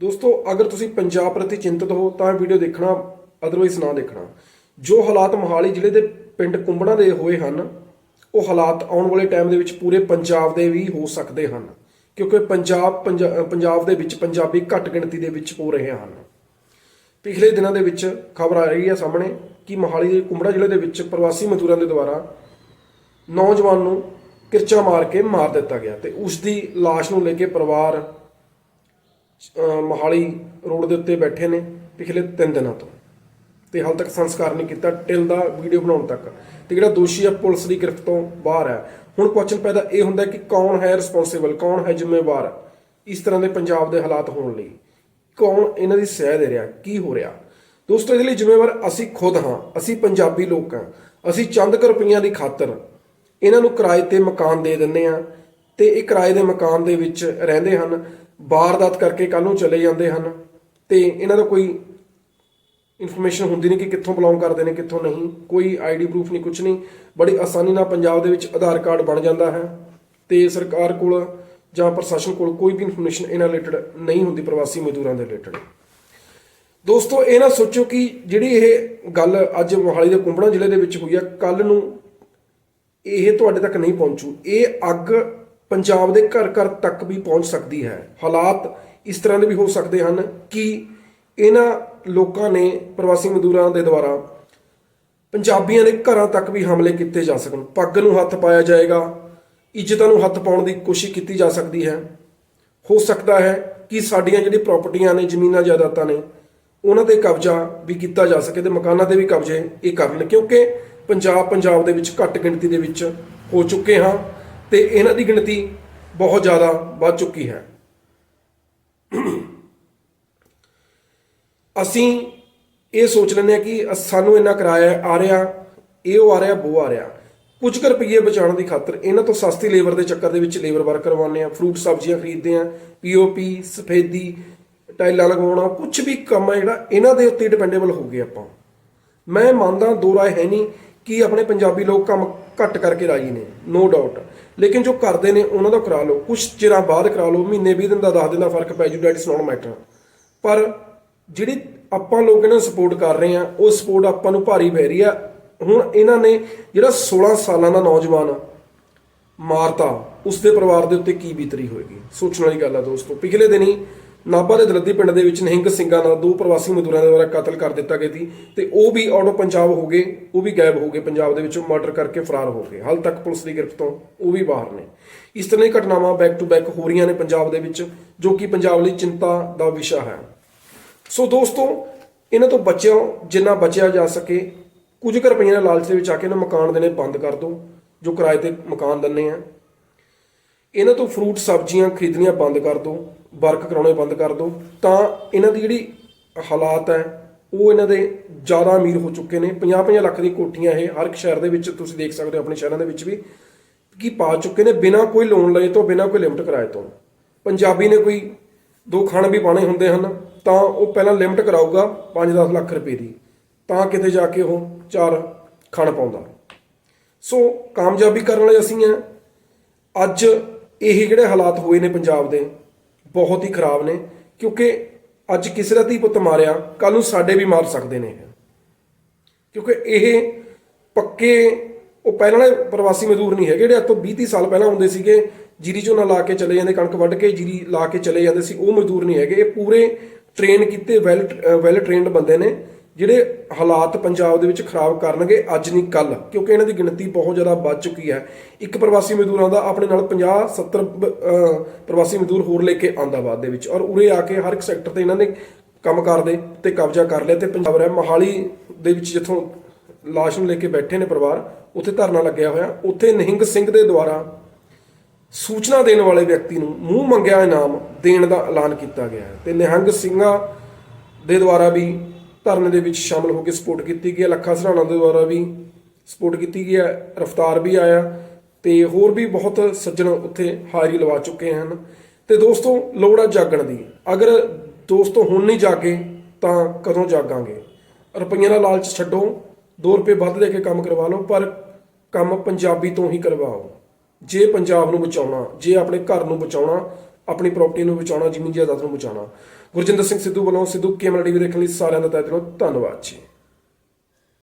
ਦੋਸਤੋ, ਅਗਰ ਤੁਸੀਂ ਪੰਜਾਬ ਪ੍ਰਤੀ ਚਿੰਤਤ ਹੋ, ਤਾਂ ਇਹ ਵੀਡੀਓ ਦੇਖਣਾ ਅਦਰਵਾਈਜ਼ ਨਾ ਦੇਖਣਾ। ਜੋ ਹਾਲਾਤ ਮੋਹਾਲੀ ਜ਼ਿਲ੍ਹੇ ਦੇ ਪਿੰਡ ਕੁੰਬੜਾ ਦੇ ਹੋਏ ਹਨ, ਉਹ ਹਾਲਾਤ ਆਉਣ ਵਾਲੇ ਟਾਈਮ ਦੇ ਵਿੱਚ ਪੂਰੇ ਪੰਜਾਬ ਦੇ ਵੀ ਹੋ ਸਕਦੇ ਹਨ, ਕਿਉਂਕਿ ਪੰਜਾਬ ਪੰਜਾਬ ਦੇ ਵਿੱਚ ਪੰਜਾਬੀ ਘੱਟ ਗਿਣਤੀ ਦੇ ਵਿੱਚ ਹੋ ਰਹੇ ਹਨ। ਪਿਛਲੇ ਦਿਨਾਂ ਦੇ ਵਿੱਚ ਖਬਰ ਆ ਰਹੀ ਹੈ ਸਾਹਮਣੇ ਕਿ ਮੋਹਾਲੀ ਦੇ ਕੁੰਬੜਾ ਜ਼ਿਲ੍ਹੇ ਦੇ ਵਿੱਚ ਪ੍ਰਵਾਸੀ ਮਜ਼ਦੂਰਾਂ ਦੇ ਦੁਆਰਾ ਨੌਜਵਾਨ ਨੂੰ ਕਿਰਚਾ ਮਾਰ ਕੇ ਮਾਰ ਦਿੱਤਾ ਗਿਆ ਤੇ ਉਸ ਦੀ ਲਾਸ਼ ਨੂੰ ਲੈ ਕੇ ਪਰਿਵਾਰ ਮੋਹਾਲੀ ਰੋਡ ਦੇ ਉੱਤੇ ਬੈਠੇ ਨੇ ਪਿਛਲੇ 3 ਦਿਨਾਂ ਤੋਂ। ਤੇ ਹਾਲ ਤੱਕ ਸੰਸਕਾਰ ਨਹੀਂ ਕੀਤਾ ਟਿਲ ਦਾ ਵੀਡੀਓ ਬਣਾਉਣ ਤੱਕ। ਤੇ ਜਿਹੜਾ ਦੋਸ਼ੀ ਆ, ਪੁਲਿਸ ਦੀ ਗ੍ਰਿਫਤ ਤੋਂ ਬਾਹਰ ਹੈ ਹੁਣ ਕੁਐਸਚਨ ਪੈਦਾ ਇਹ ਹੁੰਦਾ ਕਿ ਕੌਣ ਹੈ ਰਿਸਪੌਂਸਿਬਲ ਕੌਣ ਹੈ ਜ਼ਿੰਮੇਵਾਰ ਇਸ ਤਰ੍ਹਾਂ ਦੇ ਪੰਜਾਬ ਦੇ ਹਾਲਾਤ ਹੋਣ ਲਈ? ਕੌਣ ਇਹਨਾਂ ਦੀ ਸਹਿ ਦੇ ਰਿਹਾ, ਕੀ ਹੋ ਰਿਹਾ? ਦੋਸਤੋ, ਇਹਦੇ ਲਈ ਜ਼ਿੰਮੇਵਾਰ ਅਸੀਂ ਖੁਦ ਹਾਂ, ਅਸੀਂ ਪੰਜਾਬੀ ਲੋਕ ਹਾਂ। ਅਸੀਂ ਚੰਦ ਕੁ ਰੁਪਈਆਂ ਦੀ ਖਾਤਰ ਇਹਨਾਂ ਨੂੰ ਕਿਰਾਏ ਤੇ ਮਕਾਨ ਦੇ ਦਿੰਦੇ ਆ ਤੇ ਇਹ ਕਿਰਾਏ ਦੇ ਮਕਾਨ ਦੇ ਵਿੱਚ ਰਹਿੰਦੇ ਹਨ। ਵਾਰਦਾਤ ਕਰਕੇ ਕੱਲ ਨੂੰ ਚਲੇ ਜਾਂਦੇ ਹਨ ਤੇ ਇਹਨਾਂ ਦਾ ਕੋਈ ਇਨਫੋਰਮੇਸ਼ਨ ਹੁੰਦੀ ਨਹੀਂ ਕਿ ਕਿੱਥੋਂ ਬਿਲੋਂਗ ਕਰਦੇ ਨੇ, ਕਿੱਥੋਂ ਨਹੀਂ। ਕੋਈ ਆਈਡੀ ਪ੍ਰੂਫ ਨਹੀਂ ਕੁਝ ਨਹੀਂ। ਬੜੀ ਆਸਾਨੀ ਨਾਲ ਪੰਜਾਬ ਦੇ ਵਿੱਚ ਆਧਾਰ ਕਾਰਡ ਬਣ ਜਾਂਦਾ ਹੈ ਤੇ ਸਰਕਾਰ ਕੋਲ ਜਾਂ ਪ੍ਰਸ਼ਾਸਨ ਕੋਲ ਕੋਈ ਵੀ ਇਨਫੋਰਮੇਸ਼ਨ ਇਹਨਾਂ ਰਿਲੇਟਡ ਨਹੀਂ ਹੁੰਦੀ, ਪ੍ਰਵਾਸੀ ਮਜ਼ਦੂਰਾਂ ਦੇ ਰਿਲੇਟਡ ਦੋਸਤੋ, ਇਹ ਨਾ ਸੋਚੋ ਕਿ ਜਿਹੜੀ ਇਹ ਗੱਲ ਅੱਜ ਮੋਹਾਲੀ ਦੇ ਕੁੰਬੜਾ ਜ਼ਿਲ੍ਹੇ ਦੇ ਵਿੱਚ ਹੋਈ ਆ ਕੱਲ ਨੂੰ ਇਹ ਤੁਹਾਡੇ ਤੱਕ ਨਹੀਂ ਪਹੁੰਚੂ। ਇਹ ਅੱਗ ਪੰਜਾਬ ਦੇ ਘਰ ਘਰ ਤੱਕ ਵੀ ਪਹੁੰਚ ਸਕਦੀ ਹੈ। ਹਾਲਾਤ ਇਸ ਤਰ੍ਹਾਂ ਦੇ ਵੀ ਹੋ ਸਕਦੇ ਹਨ ਕਿ ਇਹਨਾਂ ਲੋਕਾਂ ਨੇ ਪ੍ਰਵਾਸੀ ਮਜ਼ਦੂਰਾਂ ਦੇ ਦੁਆਰਾ ਪੰਜਾਬੀਆਂ ਦੇ ਘਰਾਂ ਤੱਕ ਵੀ ਹਮਲੇ ਕੀਤੇ ਜਾ ਸਕਣ। ਪੱਗ ਨੂੰ ਹੱਥ ਪਾਇਆ ਜਾਏਗਾ, ਇੱਜ਼ਤਾਂ ਨੂੰ ਹੱਥ ਪਾਉਣ ਦੀ ਕੋਸ਼ਿਸ਼ ਕੀਤੀ ਜਾ ਸਕਦੀ ਹੈ। ਹੋ ਸਕਦਾ ਹੈ ਕਿ ਸਾਡੀਆਂ ਜਿਹੜੀ ਪ੍ਰਾਪਰਟੀਆਂ ਨੇ, ਜ਼ਮੀਨਾਂ ਜਾਇਦਾਦਾਂ ਨੇ, ਉਹਨਾਂ ਤੇ ਕਬਜ਼ਾ ਵੀ ਕੀਤਾ ਜਾ ਸਕੇ ਤੇ ਮਕਾਨਾਂ ਤੇ ਵੀ ਕਬਜ਼ੇ ਇਹ ਕਰਨ ਕਿਉਂਕਿ ਪੰਜਾਬ ਪੰਜਾਬ ਦੇ ਵਿੱਚ ਘੱਟ ਗਿਣਤੀ ਦੇ ਵਿੱਚ ਹੋ ਚੁੱਕੇ ਹਾਂ। ਤੇ ਇਹਨਾਂ ਦੀ ਗਿਣਤੀ ਬਹੁਤ ਜ਼ਿਆਦਾ ਵੱਧ ਚੁੱਕੀ ਹੈ। ਅਸੀਂ ਇਹ ਸੋਚ ਲੈਂਦੇ ਆ ਕਿ ਸਾਨੂੰ ਇੰਨਾ ਕਿਰਾਇਆ ਆ ਰਿਹਾ, ਇਹ ਉਹ ਆ ਰਿਹਾ, ਉਹ ਆ ਰਿਹਾ। ਕੁਝ ਕੁ ਰੁਪਈਏ ਬਚਾਉਣ ਦੀ ਖਾਤਰ ਇਹਨਾਂ ਤੋਂ ਸਸਤੀ ਲੇਬਰ ਦੇ ਚੱਕਰ ਦੇ ਵਿੱਚ ਲੇਬਰ ਵਰਕ ਕਰਵਾਉਂਦੇ ਆ ਫਰੂਟ, ਸਬਜ਼ੀਆਂ ਖਰੀਦਦੇ ਆ ਪੀਓਪੀ ਸਫੇਦੀ, ਟਾਈਲਾਂ ਲਗਵਾਉਣਾ, ਕੁਝ ਵੀ ਕੰਮ ਹੈ ਜਿਹੜਾ ਇਹਨਾਂ ਦੇ ਉੱਤੇ ਡਿਪੈਂਡੇਬਲ ਹੋ ਗਏ ਆਪਾਂ। ਮੈਂ ਮੰਨਦਾ ਦੋ ਰਾਏ ਹੈ ਨਹੀਂ ਕਿ ਆਪਣੇ ਪੰਜਾਬੀ ਲੋਕ ਕੰਮ ਘੱਟ ਕਰਕੇ ਰਾਜੀ ਨੇ? ਨੋ ਡਾਊਟ ਲੇਕਿਨ ਜੋ ਕਰਦੇ ਨੇ, ਉਹਨਾਂ ਦਾ ਕਰਾ ਲਓ। ਕੁਝ ਚਿਰਾਂ ਬਾਅਦ ਕਰਾ ਲਓ, ਮਹੀਨੇ 20 ਦਿਨ ਦਾ 10 ਦਿਨ ਦਾ ਫ਼ਰਕ ਪੈ ਜੂ ਡੈਟ ਇਜ਼ ਨਾਟ ਮੈਟਰ ਪਰ ਜਿਹੜੀ ਆਪਾਂ ਲੋਕ ਇਹਨਾਂ ਨੂੰ ਸਪੋਰਟ ਕਰ ਰਹੇ ਆ ਉਹ ਸਪੋਰਟ ਆਪਾਂ ਨੂੰ ਭਾਰੀ ਪੈ ਰਹੀ ਆ। ਹੁਣ ਇਹਨਾਂ ਨੇ ਜਿਹੜਾ 16 ਸਾਲਾਂ ਦਾ ਨੌਜਵਾਨ ਮਾਰਤਾ ਉਸ ਦੇ ਪਰਿਵਾਰ ਦੇ ਉੱਤੇ ਕੀ ਬੀਤਰੀ ਹੋਏਗੀ? ਸੋਚਣ ਵਾਲੀ ਗੱਲ ਆ ਦੋਸਤੋ। ਪਿਛਲੇ ਦਿਨੀ ਨਾਭਾ ਦੇ ਦਲੱਦੀ ਪਿੰਡ ਦੇ ਵਿੱਚ ਨਿਹੰਗ ਸਿੰਘਾਂ ਨਾਲ ਦੋ ਪ੍ਰਵਾਸੀ ਮਜ਼ਦੂਰਾਂ ਦੇ ਦੁਆਰਾ ਕਤਲ ਕਰ ਦਿੱਤਾ ਗਿਆ ਸੀ ਤੇ ਉਹ ਵੀ ਆਊਟ ਆਫ ਪੰਜਾਬ ਹੋ ਗਏ, ਉਹ ਵੀ ਗਾਇਬ ਹੋ ਗਏ, ਪੰਜਾਬ ਦੇ ਵਿੱਚੋਂ ਮਰਡਰ ਕਰਕੇ ਫਰਾਰ ਹੋ ਗਏ। ਹਾਲ ਤੱਕ ਪੁਲਿਸ ਦੀ ਗ੍ਰਿਫ਼ਤੋਂ ਉਹ ਵੀ ਬਾਹਰ ਨੇ। ਇਸ ਤਰ੍ਹਾਂ ਦੀ ਘਟਨਾਵਾਂ ਬੈਕ ਟੂ ਬੈਕ ਹੋ ਰਹੀਆਂ ਨੇ ਪੰਜਾਬ ਦੇ ਵਿੱਚ, ਜੋ ਕਿ ਪੰਜਾਬ ਲਈ ਚਿੰਤਾ ਦਾ ਵਿਸ਼ਾ ਹੈ। ਸੋ ਦੋਸਤੋ, ਇਹਨਾਂ ਤੋਂ ਬਚਿਓ, ਜਿੰਨਾ ਬਚਿਆ ਜਾ ਸਕੇ, ਕੁਝ ਕੁ ਰੁਪਈਆਂ ਦੇ ਲਾਲਚ ਦੇ ਵਿੱਚ ਆ ਕੇ ਇਹਨਾਂ ਮਕਾਨ ਦੇਣੇ ਬੰਦ ਕਰ ਦਿਓ, ਜੋ ਕਿਰਾਏ ਤੇ ਮਕਾਨ ਦਿੰਨੇ ਆ। ਇਹਨਾਂ ਤੋਂ ਫਰੂਟ ਸਬਜ਼ੀਆਂ ਖਰੀਦਣੀਆਂ ਬੰਦ ਕਰ ਦਿਓ। ਵਰਕ ਕਰਾਉਣੇ ਬੰਦ ਕਰ ਦਿਓ ਤਾਂ ਇਹਨਾਂ ਦੀ ਜਿਹੜੀ ਹਾਲਾਤ ਹੈ, ਉਹ ਇਹਨਾਂ ਦੇ ਜ਼ਿਆਦਾ ਅਮੀਰ ਹੋ ਚੁੱਕੇ ਨੇ। 50-50 ਲੱਖ ਦੀ ਕੋਠੀਆਂ ਇਹ ਹਰ ਇੱਕ ਸ਼ਹਿਰ ਦੇ ਵਿੱਚ ਤੁਸੀਂ ਦੇਖ ਸਕਦੇ ਹੋ, ਆਪਣੇ ਸ਼ਹਿਰਾਂ ਦੇ ਵਿੱਚ ਵੀ, ਕੀ ਪਾ ਚੁੱਕੇ ਨੇ ਬਿਨਾਂ ਕੋਈ ਲੋਨ ਲਏ ਤੋਂ, ਬਿਨਾਂ ਕੋਈ ਲਿਮਟ ਕਰਾਏ ਤੋਂ। ਪੰਜਾਬੀ ਨੇ ਕੋਈ ਦੋ ਖਾਣ ਵੀ ਪਾਣੇ ਹੁੰਦੇ ਹਨ, ਤਾਂ ਉਹ ਪਹਿਲਾਂ ਲਿਮਟ ਕਰਾਊਗਾ 5-10 ਲੱਖ ਰੁਪਏ ਦੀ, ਤਾਂ ਕਿਤੇ ਜਾ ਕੇ ਉਹ ਚਾਰ ਖਾਣ ਪਾਉਂਦਾ। ਸੋ ਕਾਮਯਾਬੀ ਕਰਨ ਵਾਲੇ ਅਸੀਂ ਆ ਅੱਜ ਇਹ ਜਿਹੜੇ ਹਾਲਾਤ ਹੋਏ ਨੇ ਪੰਜਾਬ ਦੇ ਬਹੁਤ ਹੀ ਖਰਾਬ ਨੇ, ਕਿਉਂਕਿ ਅੱਜ ਕਿਸੇ ਦਾ ਧੀ ਪੁੱਤ ਮਾਰਿਆ ਕੱਲ ਨੂੰ ਸਾਡੇ ਵੀ ਮਾਰ ਸਕਦੇ ਨੇ ਕਿਉਂਕਿ ਇਹ ਪੱਕੇ, ਉਹ ਪਹਿਲਾਂ ਵਾਲੇ ਪ੍ਰਵਾਸੀ ਮਜ਼ਦੂਰ ਨਹੀਂ ਹੈਗੇ, ਜਿਹੜੇ ਅੱਜ ਤੋਂ 20 30 ਸਾਲ ਪਹਿਲਾਂ ਹੁੰਦੇ ਸੀਗੇ, ਜੀਰੀ ਝੋਨਾ ਲਾ ਕੇ ਚਲੇ ਜਾਂਦੇ, ਕਣਕ ਵੱਢ ਕੇ ਜੀਰੀ ਲਾ ਕੇ ਚਲੇ ਜਾਂਦੇ ਸੀ, ਉਹ ਮਜ਼ਦੂਰ ਨਹੀਂ ਹੈਗੇ, ਇਹ ਪੂਰੇ ਟ੍ਰੇਨ ਕੀਤੇ ਵੈਲ ਵੈਲ ਟ੍ਰੇਨਡ ਬੰਦੇ ਨੇ। ਜਿਹੜੇ ਹਾਲਾਤ ਪੰਜਾਬ ਦੇ ਵਿੱਚ ਖਰਾਬ ਕਰਨਗੇ ਅੱਜ ਨਹੀਂ ਕੱਲ ਕਿਉਂਕਿ ਇਹਨਾਂ ਦੀ ਗਿਣਤੀ ਬਹੁਤ ਜ਼ਿਆਦਾ ਵੱਧ ਚੁੱਕੀ ਹੈ। ਇੱਕ ਪ੍ਰਵਾਸੀ ਮਜ਼ਦੂਰਾਂ ਦਾ ਆਪਣੇ ਨਾਲ 50 70 ਬ- ਪ੍ਰਵਾਸੀ ਮਜ਼ਦੂਰ ਹੋਰ ਲੈ ਕੇ ਆਂਦਾ ਬਾਅਦ ਦੇ ਵਿੱਚ ਔਰ ਉਰੇ ਆ ਕੇ ਹਰ ਇੱਕ ਸੈਕਟਰ ਤੇ ਇਹਨਾਂ ਨੇ ਕੰਮ ਕਰਦੇ ਤੇ ਕਬਜ਼ਾ ਕਰ ਲਿਆ ਤੇ ਪੰਜਾਬ ਰਹਿ ਮਹਾਲੀ ਦੇ ਵਿੱਚ ਜਿੱਥੋਂ ਲਾਸ਼ ਨੂੰ ਲੈ ਕੇ ਬੈਠੇ ਨੇ ਪਰਿਵਾਰ, ਉੱਥੇ ਧਰਨਾ ਲੱਗਿਆ ਹੋਇਆ। ਉੱਥੇ ਨਿਹੰਗ ਸਿੰਘ ਦੇ ਦੁਆਰਾ ਸੂਚਨਾ ਦੇਣ ਵਾਲੇ ਵਿਅਕਤੀ ਨੂੰ ਮੂੰਹ ਮੰਗਿਆ ਇਨਾਮ ਦੇਣ ਦਾ ਐਲਾਨ ਕੀਤਾ ਗਿਆ ਹੈ ਤੇ ਨਿਹੰਗ ਸਿੰਘਾਂ ਦੇ ਦੁਆਰਾ ਵੀ ਧਰਨੇ ਦੇ ਵਿੱਚ ਸ਼ਾਮਲ ਹੋ ਕੇ ਸਪੋਰਟ ਕੀਤੀ ਗਈ ਹੈ। ਲੱਖਾ ਸਰਾਣਾ ਦੇ ਦੁਆਰਾ ਵੀ ਸਪੋਰਟ ਕੀਤੀ ਗਈ ਹੈ। ਰਫਤਾਰ ਵੀ ਆਇਆ ਤੇ ਹੋਰ ਵੀ ਬਹੁਤ ਸੱਜਣ ਉੱਥੇ ਹਾਜ਼ਰੀ ਲਵਾ ਚੁੱਕੇ ਹਨ। ਤੇ ਦੋਸਤੋ, ਲੋੜ ਆ ਜਾਗਣ ਦੀ। ਅਗਰ ਦੋਸਤੋ ਹੁਣ ਨਹੀਂ ਜਾਗੇ, ਤਾਂ ਕਦੋਂ ਜਾਗਾਂਗੇ? ਰੁਪਈਆਂ ਦਾ ਲਾਲਚ ਛੱਡੋ। 2 ਰੁਪਏ ਵੱਧ ਦੇ ਕੇ ਕੰਮ ਕਰਵਾ ਲਓ, ਪਰ ਕੰਮ ਪੰਜਾਬੀ ਤੋਂ ਹੀ ਕਰਵਾਓ। ਜੇ ਪੰਜਾਬ ਨੂੰ ਬਚਾਉਣਾ, ਜੇ ਆਪਣੇ ਘਰ ਨੂੰ ਬਚਾਉਣਾ ਆਪਣੀ ਪ੍ਰਾਪਰਟੀ ਨੂੰ ਬਚਾਉਣਾ ਜ਼ਮੀਨ ਜਾਇਦਾਦ ਨੂੰ ਬਚਾਉਣਾ। ਗੁਰਜਿੰਦਰ ਸਿੰਘ ਸਿੱਧੂ ਵੱਲੋਂ ਸਿੱਧੂ ਕੇਮਲ ਟੀਵੀ ਦੇਖਣ ਲਈ ਸਾਰਿਆਂ ਦਾ ਤਹਿ ਦਿਲੋਂ ਧੰਨਵਾਦ ਜੀ।